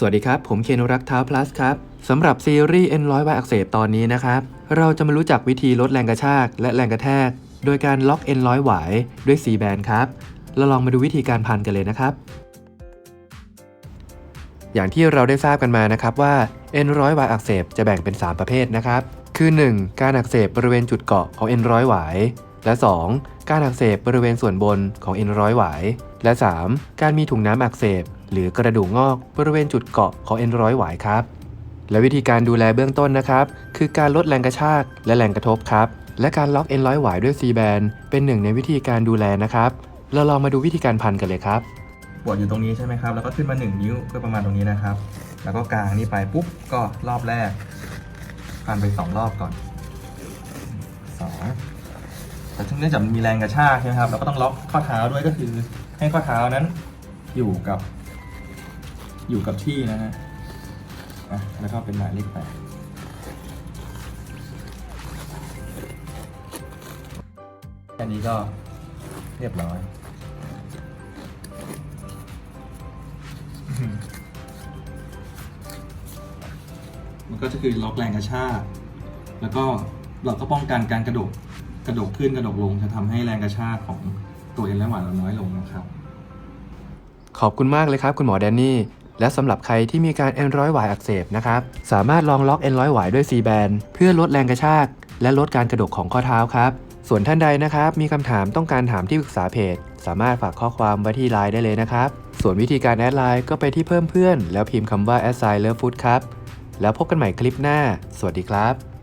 สวัสดีครับ ผมเคนรักเท้า plus ครับสำหรับซีรีส์ N100 วายอักเสบตอนนี้นะครับ เราจะมารู้จักวิธีลดแรงกระชากและแรงกระแทก โดยการล็อก N100 หวายด้วย C band ครับ เราลองมาดูวิธีการพันกันเลยนะครับ อย่างที่เราได้ทราบกันมานะครับว่า N100 วายอักเสบจะแบ่งเป็น 3 ประเภทนะครับ คือ 1. การอักเสบบริเวณจุดเกาะของ N100 หวายและ 2. การอักเสบบริเวณส่วนบนของ N100 หวายและ 3. การมีถุงน้ำอักเสบ หรือกระดูกงอกบริเวณจุดเกาะของ N100 หวายครับ และวิธีการดูแลเบื้องต้นนะครับ คือการลดแรงกระชากและแรงกระทบครับ และการล็อก N100 หวายด้วย C band เป็นหนึ่งในวิธีการดูแลนะครับ เราลองมาดูวิธีการพันกันเลยครับปวดอยู่ตรงนี้ใช่ไหมครับ แล้วก็ขึ้นมา 1 นิ้วก็ประมาณตรงนี้นะครับ แล้วก็กางนี่ไปปุ๊บก็รอบแรกพันไป 2 รอบก่อนสองแต่เนื่องจากมันมีแรงกระชากใช่ไหมครับเราก็ต้องล็อกข้อเท้าด้วยก็คือให้ข้อเท้านั้นอยู่กับ อยู่กับที่นะฮะอะแล้วก็เป็นหมายเลขแปดแค่นี้ก็เรียบร้อยมันก็จะคือล็อกแรงกระชากแล้วก็เราก็ป้องกันการกระดกกระดกขึ้นกระดกลงจะทำให้แรงกระชากของตัวเอ็นและหวานเราน้อยลงนะครับ ขอบคุณมากเลยครับ คุณหมอแดนนี่ และสำหรับใครที่มีการ N100 หวายอักเสบนะครับสามารถลองล็อก N100 หวายด้วย C band เพื่อลดแรงกระชาก และลดการกระดกของข้อเท้าครับส่วนท่านใดนะครับมีคำถามต้องการถามที่ปรึกษาเพจ สามารถฝากข้อความไว้ที่ไลน์ได้เลยนะครับ ส่วนวิธีการแอดไลน์ก็ไปที่เพิ่มเพื่อน แล้วพิมพ์คำว่า a s s i g n love food ครับ แล้วพบกันใหม่คลิปหน้า สวัสดีครับ